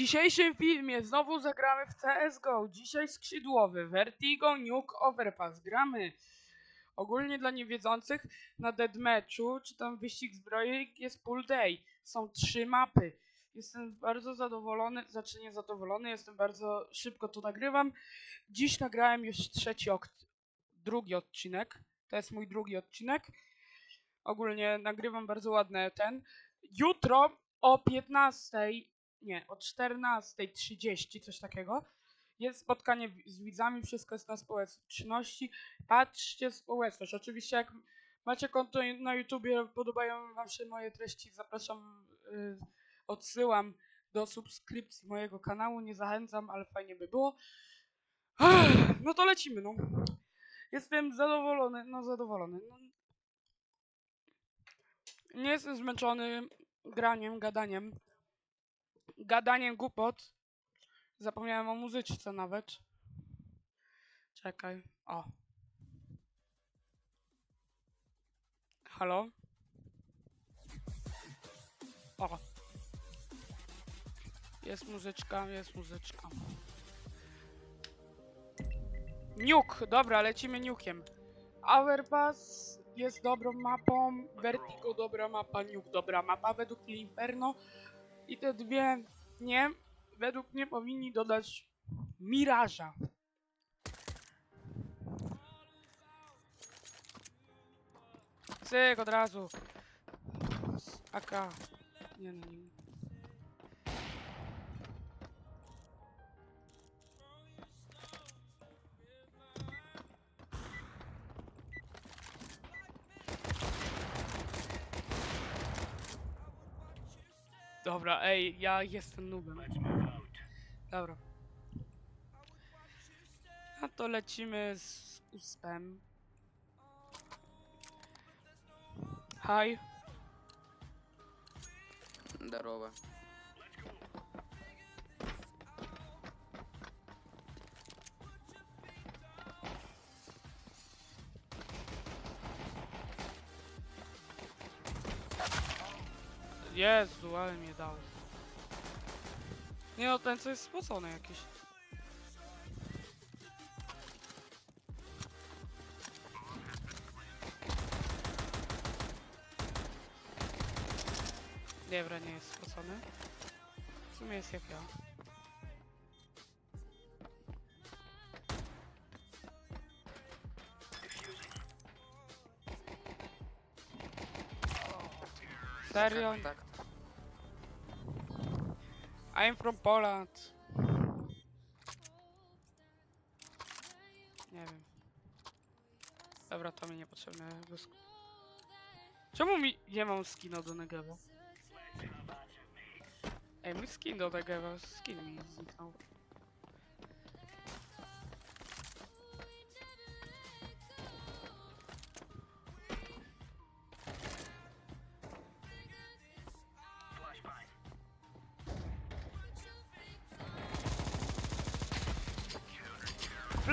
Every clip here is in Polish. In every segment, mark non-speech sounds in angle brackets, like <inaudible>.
dzisiejszym filmie znowu zagramy w CSGO. Dzisiaj skrzydłowy, Vertigo, Nuke, Overpass. Gramy ogólnie dla niewiedzących na deathmatchu, czy tam wyścig zbrojek jest full day. Są trzy mapy. Jestem bardzo zadowolony, znaczy nie zadowolony, jestem bardzo szybko to nagrywam. Dziś nagrałem już trzeci, drugi odcinek. To jest mój drugi odcinek. Ogólnie nagrywam bardzo ładny ten. Jutro o 15, nie, o 14.30, coś takiego. Jest spotkanie z widzami, wszystko jest na społeczności. Patrzcie społeczność. Oczywiście jak macie konto na YouTubie, podobają wam się moje treści, zapraszam, y, odsyłam do subskrypcji mojego kanału. Nie zachęcam, ale fajnie by było. No to lecimy, no. Jestem zadowolony, no zadowolony. No. Nie jestem zmęczony graniem, gadaniem. Gadaniem głupot. Zapomniałem o muzyczce nawet. Czekaj. O. Halo? O. Jest muzyczka, jest muzyczka. Nuke! Dobra, lecimy nukiem. Overpass jest dobrą mapą, Vertigo dobra mapa, Nuke dobra mapa, według mnie Inferno i te dwie nie, według mnie powinni dodać Miraża. Cyk od razu. AK. Nie no, nie. Dobra, ej, ja jestem nubem. Dobra. A to lecimy z uspem. Hi. Здорово. Jezu, ale mnie dał. Nie no, ten co jest spocony jakiś. Dobra, nie jest spocony. W sumie jest jak ja. Serio? Tak, tak. I'm from Poland. Nie wiem. Dobra, to mi niepotrzebne. Czemu mi nie mam skina do Negewa? Ej, mój skin do Negewa, skin mi zniknął.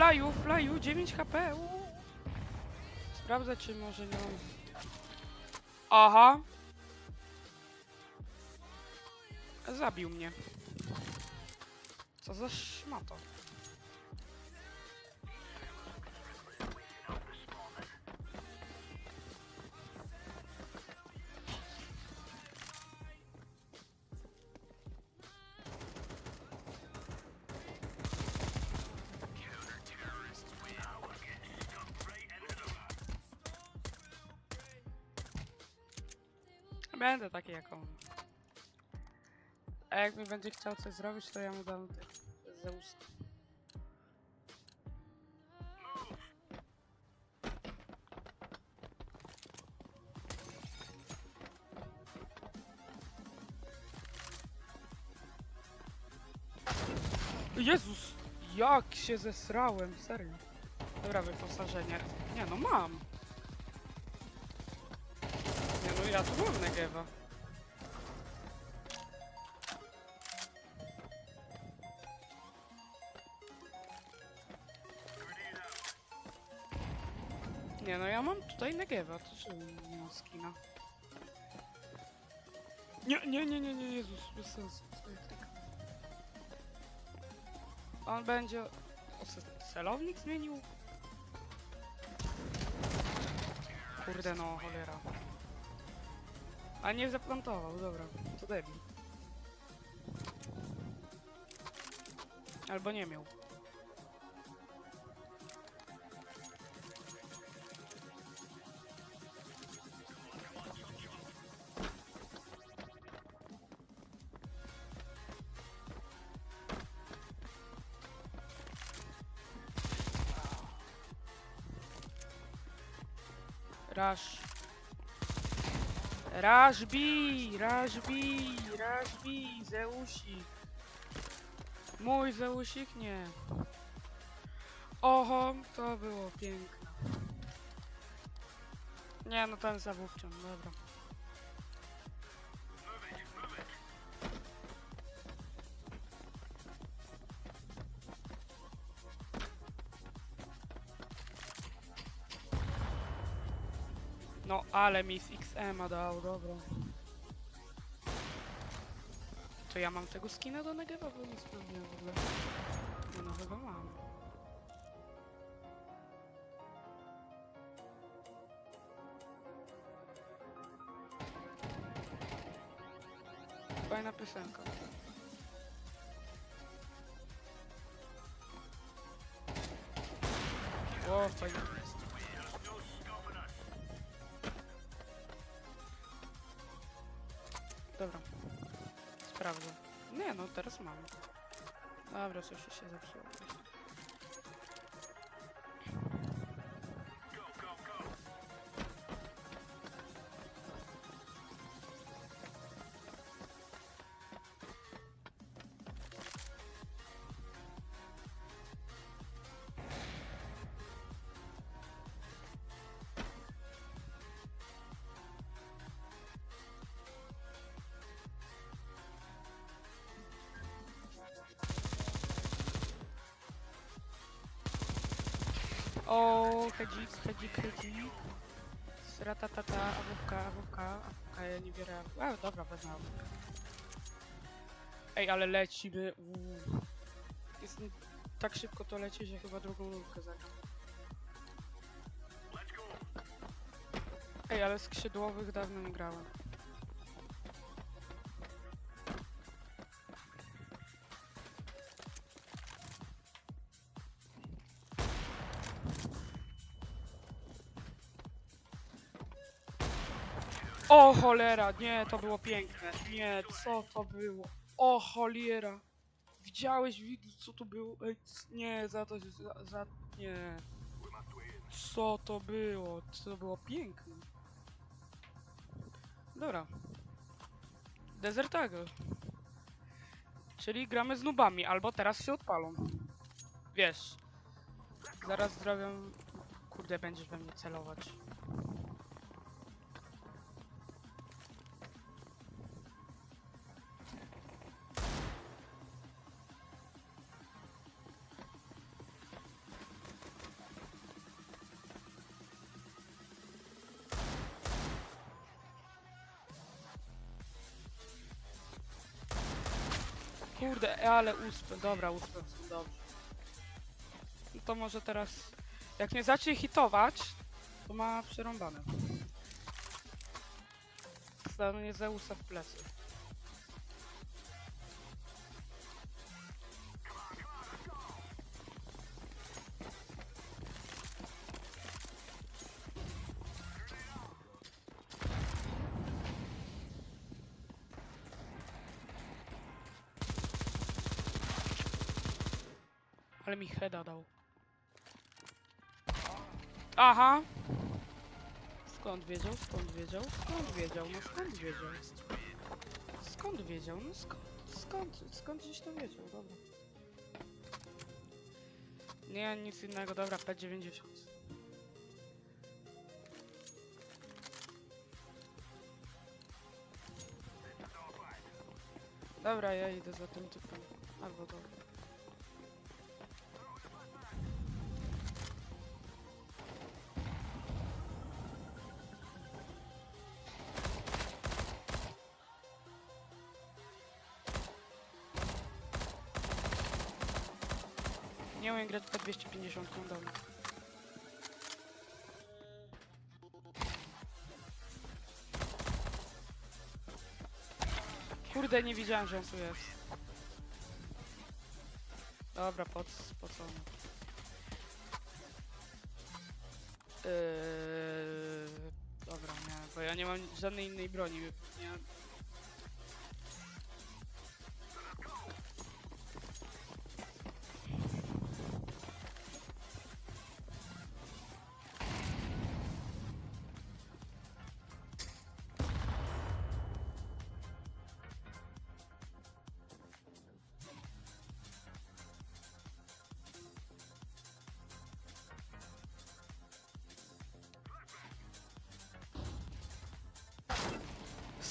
Flyu, flyu, 9 HP. Sprawdzę, czy może nie mam. Aha. Zabił mnie. Co za szmato. Będę taki jak on. A jak mi będzie chciał coś zrobić, to ja mu dam tych Zeus. Jezus! Jak się zesrałem, serio. Dobra, wyposażenie. Nie no, mam. No, tu mam Negewa. Nie no, ja mam tutaj Negewa, to czemu nie mam skina? Nie, nie, nie, nie, nie, Jezus, bez sensu. On będzie... O, se- celownik zmienił? Kurde no, cholera. A nie zaplantował, dobra. To debil. Albo nie miał. Rush. B, Rush B, Zeusik. Mój Zeusik nie. Oho, to było piękne. Nie, no ten zawówczem, dobra. Ale mi z XM dał, dobra. To ja mam tego skina do Negewa, bo nie sprawdziłem w ogóle. No, chyba. Dobra. Sprawdzę. Nie no, teraz mam. Dobra, coś się zepsuło. Hedzik, hedzik, hedzik. Sratatata, awówka, awówka, awówka, ja nie biorę. A, dobra, wezmę awówkę. Ej, ale lecimy. Uuu. Jest tak szybko to leci, że chyba drugą nurkę zagram. Ej, ale skrzydłowych dawno nie grałem. Cholera, nie, to było piękne. Nie, co to było? O cholera. Widziałeś, widz, co to było? Ej, nie, za to, za, za, nie. Co to było? To było piękne. Dobra. Desert Eagle. Czyli gramy z nubami, albo teraz się odpalą. Wiesz. Zaraz zrobią... Kurde, będziesz we mnie celować. Ale uspę. Dobra, są dobrze. No to może teraz... Jak nie zacznie hitować, to ma przerąbane. Stanie Zeusa w plecy. Ale mi heada dał. Aha! Skąd wiedział? Skąd wiedział? Skąd wiedział? No skąd wiedział? Skąd wiedział? No skąd? Skąd? Skąd gdzieś to wiedział? Dobra. Nie, nic innego. Dobra, P90. Dobra, ja idę za tym typem. Albo dobra. Nie umiem grać po 250 dobra. Kurde, nie widziałem, że on tu jest. Dobra, pod, spocony. Yy, dobra, nie, bo ja nie mam żadnej innej broni. Nie,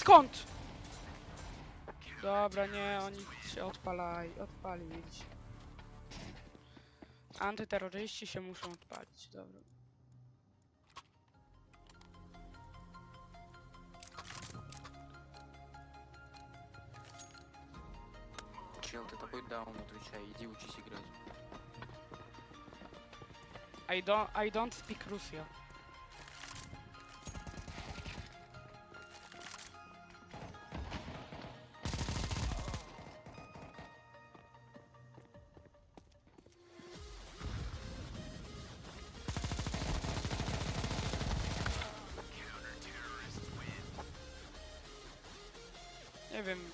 Skąd? Dobra, nie, oni się odpalaj, odpalić. Antyterroryści się muszą odpalić, dobra. Чел, ты такой даун, отвечай, иди учись играть. I don't, I don't speak Russia. Nie wiem,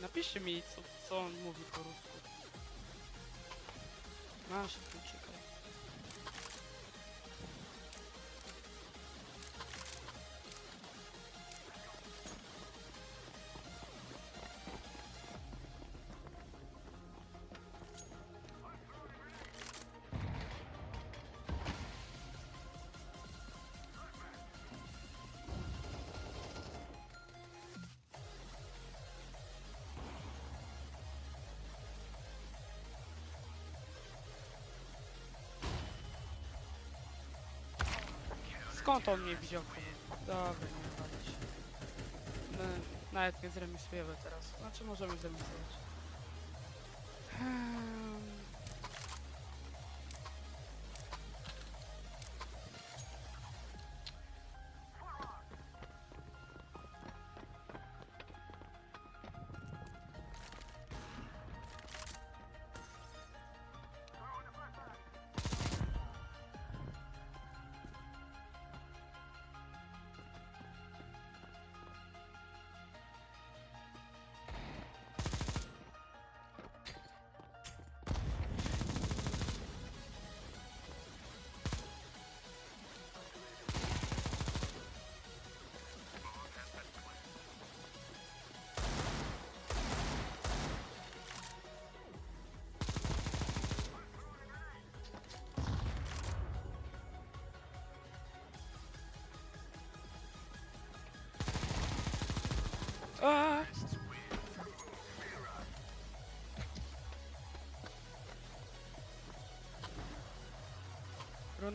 napiszcie mi co, co on mówi po rusku. Masz tu Skąd on mnie widział? Dobra, nie walić. My nawet nie zremisujemy teraz. Znaczy możemy zremisować. Hmm.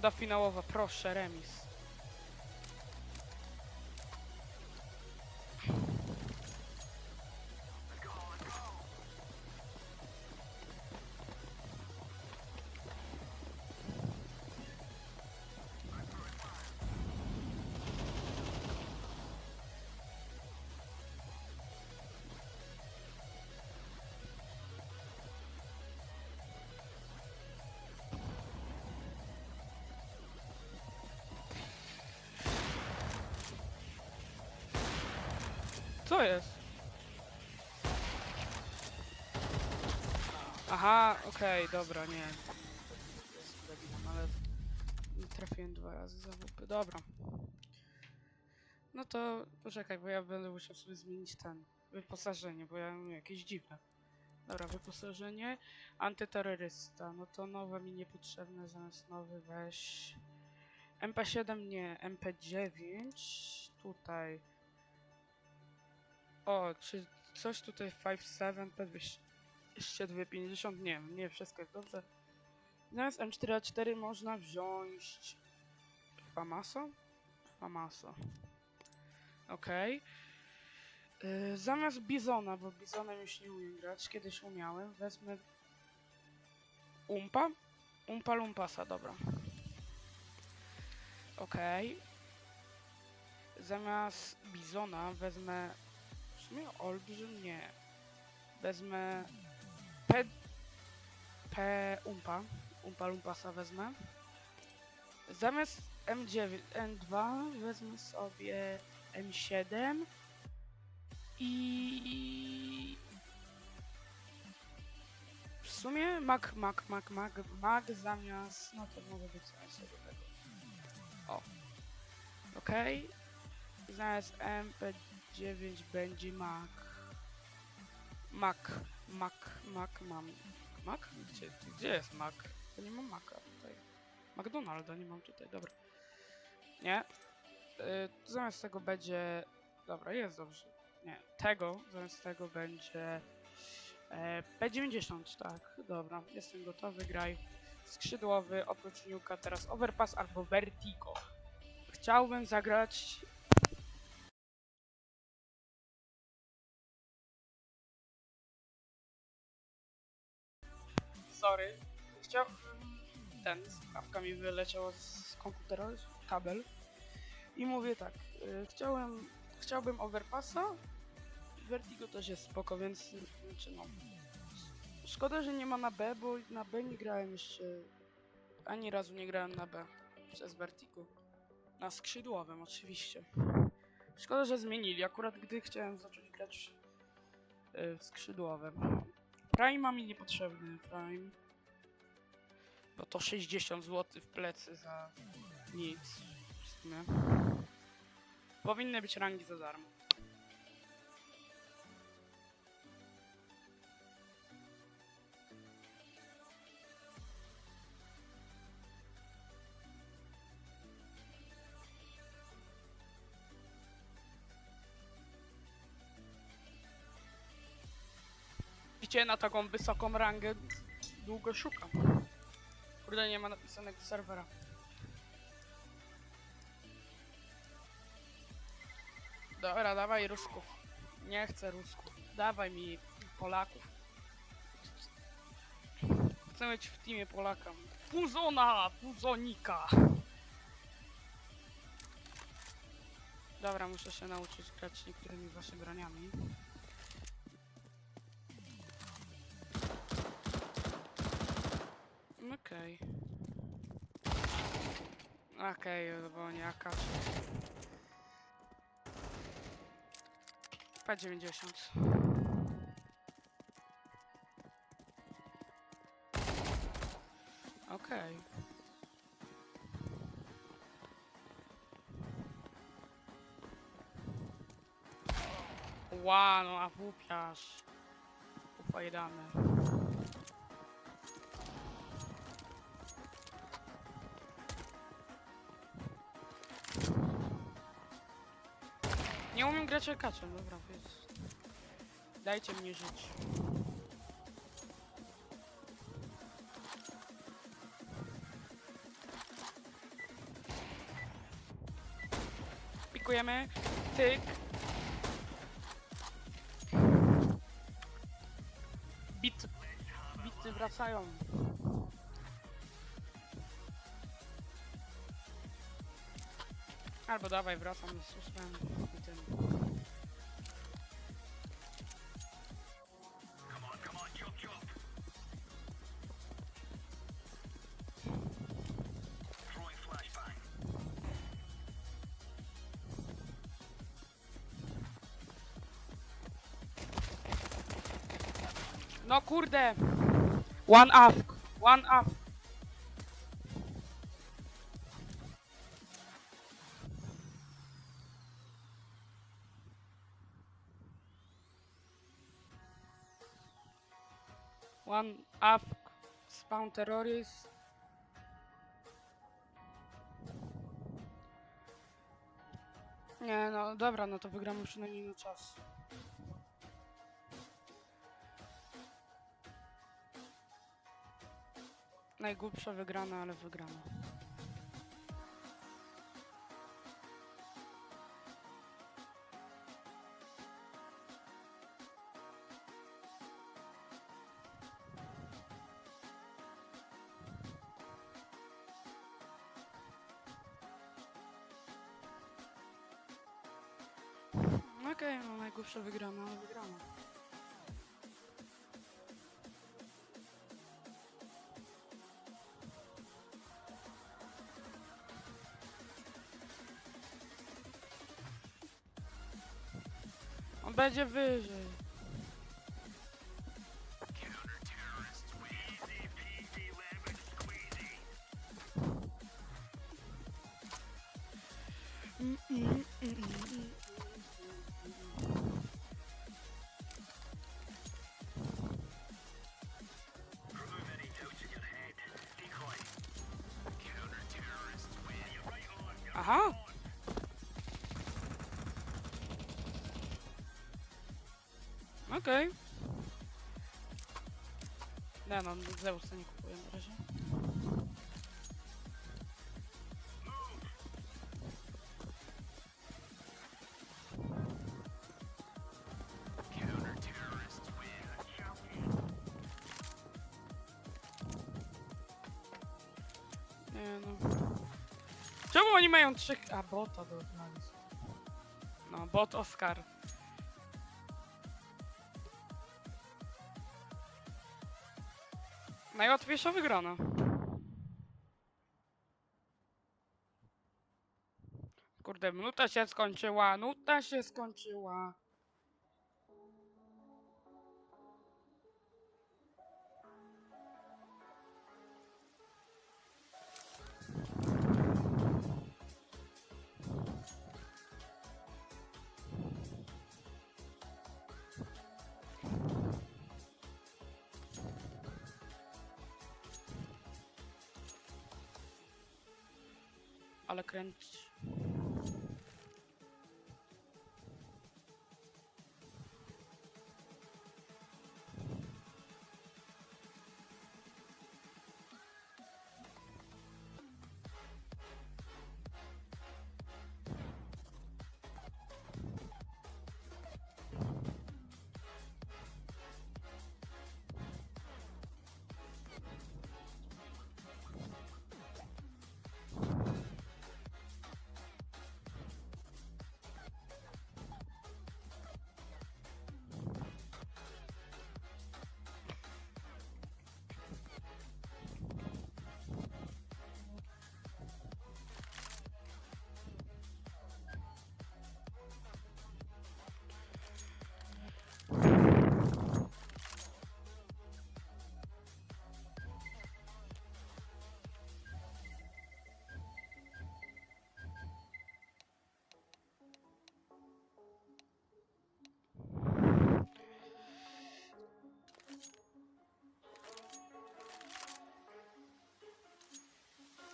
Runda finałowa, proszę, remis. Jest? Aha, okej, dobra, nie. Ale trafiłem dwa razy za WP. Dobra. No to poczekaj, bo ja będę musiał sobie zmienić ten wyposażenie, bo ja mam jakieś dziwne. Dobra, wyposażenie. Antyterrorysta. No to nowe mi niepotrzebne, zamiast nowy weź. MP7 nie, MP9 tutaj. O, czy coś tutaj 5.7, P250, nie wiem, nie, wszystko jest dobrze. Zamiast M4A4 można wziąć Famaso? Famaso. Okej. Yy, zamiast Bizona, bo Bizonem już nie umiem grać, kiedyś umiałem, wezmę Umpa. Umpa Lumpasa, dobra. Okej. Zamiast Bizona wezmę... Sumie Olbrzym? Nie. Wezmę... P... P... Umpa. Umpa Lumpasa wezmę. Zamiast M9, N2 wezmę sobie M7 i w sumie Mac, Mac, Mac, Mac, Mac zamiast, no to może być zamiast tego. O. Okej. Zamiast MP9 będzie Mac. Mac, Mac, Mac mam. Mac? Gdzie, gdzie jest Mac? To nie mam Maca tutaj. McDonalda nie mam tutaj, dobra. Nie. Y, zamiast tego będzie... Dobra, jest dobrze. Nie, tego, zamiast tego będzie... E, P90, tak, dobra, jestem gotowy, graj. Skrzydłowy, oprócz Nuka teraz Overpass albo Vertigo. Chciałbym zagrać... chciał... Ten, skawka mi wyleciała z komputera, kabel. I mówię tak, y, chciałem, chciałbym Overpassa, Vertigo też jest spoko, więc znaczy no. Szkoda, że nie ma na B, bo na B nie grałem jeszcze. Ani razu nie grałem na B przez Vertigo. Na skrzydłowym oczywiście. Szkoda, że zmienili, akurat gdy chciałem zacząć grać y, w skrzydłowym. Prime mi niepotrzebny, Prime. Bo to 60 zł w plecy za nic. Sumie. Powinny być rangi za darmo. Widzicie, na taką wysoką rangę długo szukam. Kurde, nie ma napisanego serwera. Dobra, dawaj Rusków. Nie chcę Rusków. Dawaj mi Polaków. Chcę mieć w teamie Polaka. Puzona! Puzonika! Dobra, muszę się nauczyć grać niektórymi waszymi broniami. Okej. Okej, bo nie akacz. P90. Okej. Ła, no a włupiasz. Ufajdany. Nie umiem grać akaczem, dobra, więc... Dajcie mnie żyć. Pikujemy. Tyk. Bit. Bity wracają. Albo dawaj, wracam z ósmym No kurde! One up! One up! One up, spawn terrorist. Nie, no dobra, no to wygramy przynajmniej na czas. Najgłupsza wygrana, ale wygrana. No okej, okay, no najgłupsza wygrana, ale wygrana. On będzie wyżej. Okej. Nie no, Zeusa nie kupuję na razie. Nie no. Czemu oni mają trzech... A, bota do analizy. No, bot Oscar. Najłatwiejsza wygrana. Kurde, minuta się skończyła, nuta się skończyła. Ale kręć.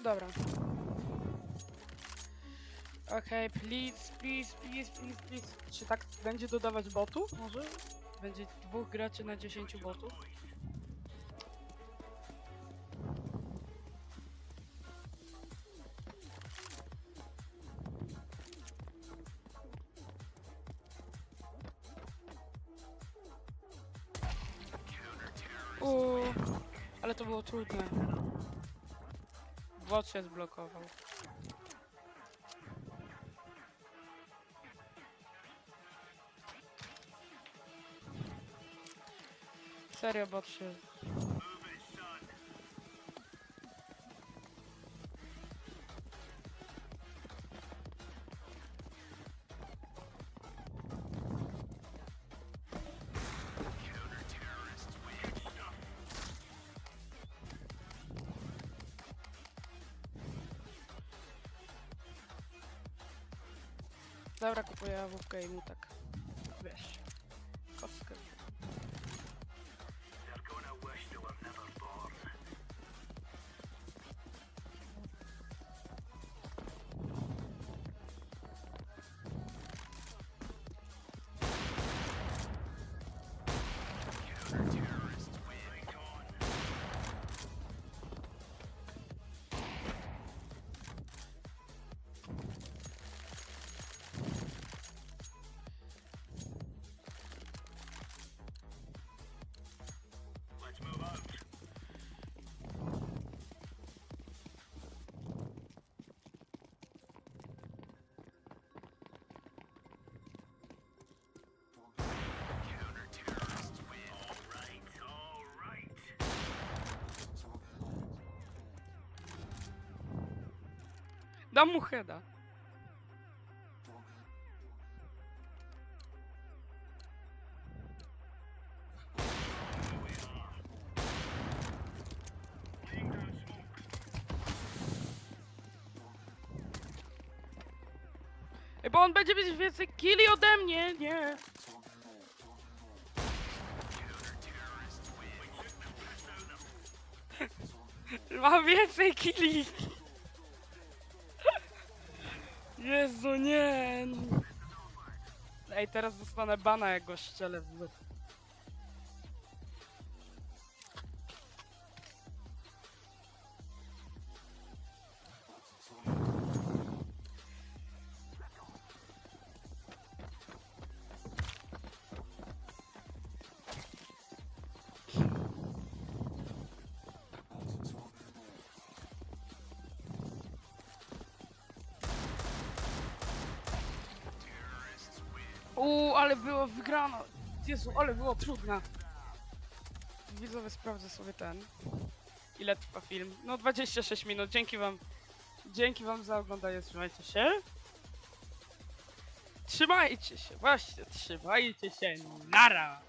Dobra. Okej, please, please, please, please, please. Czy tak będzie dodawać botów? Może? Będzie dwóch graczy na 10 botów? Uuu, ale to było trudne. Bot się zblokował. Serio, bot. Dobra, kupuję AWP i mu. Dam mu heada. Ej, bo on będzie mieć więcej killi ode mnie, nie. <laughs> Mam więcej killi. Jezu, nie. Ej, teraz dostanę bana, jak go w łeb. Wygrano. Jezu, ale było trudne. Widzowie, sprawdzę sobie ten. Ile trwa film? No 26 minut. Dzięki wam. Dzięki wam za oglądanie. Trzymajcie się. Trzymajcie się. Właśnie, trzymajcie się. Nara.